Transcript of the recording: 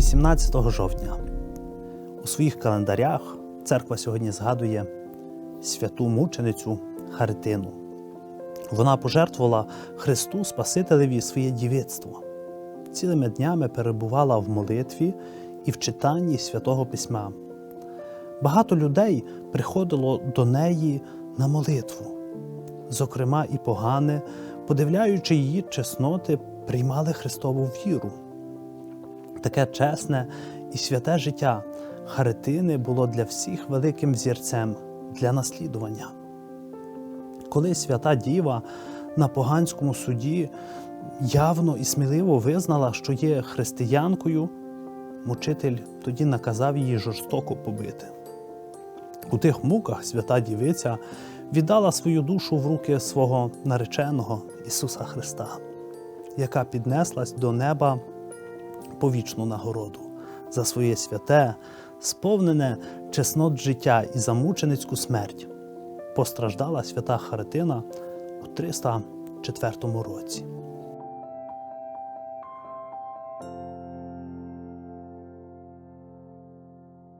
18 жовтня. У своїх календарях церква сьогодні згадує святу мученицю Харитину. Вона пожертвувала Христу Спасителеві своє дівицтво. Цілими днями перебувала в молитві і в читанні святого письма. Багато людей приходило до неї на молитву. Зокрема, і погане, подивляючи її чесноти, приймали Христову віру. Таке чесне і святе життя Харитини було для всіх великим взірцем для наслідування. Коли свята Діва на поганському суді явно і сміливо визнала, що є християнкою, мучитель тоді наказав її жорстоко побити. У тих муках свята Дівиця віддала свою душу в руки свого нареченого Ісуса Христа, яка піднеслась до неба по вічну нагороду за своє святе, сповнене чеснот життя і за мученицьку смерть. Постраждала свята Харитина у 304 році.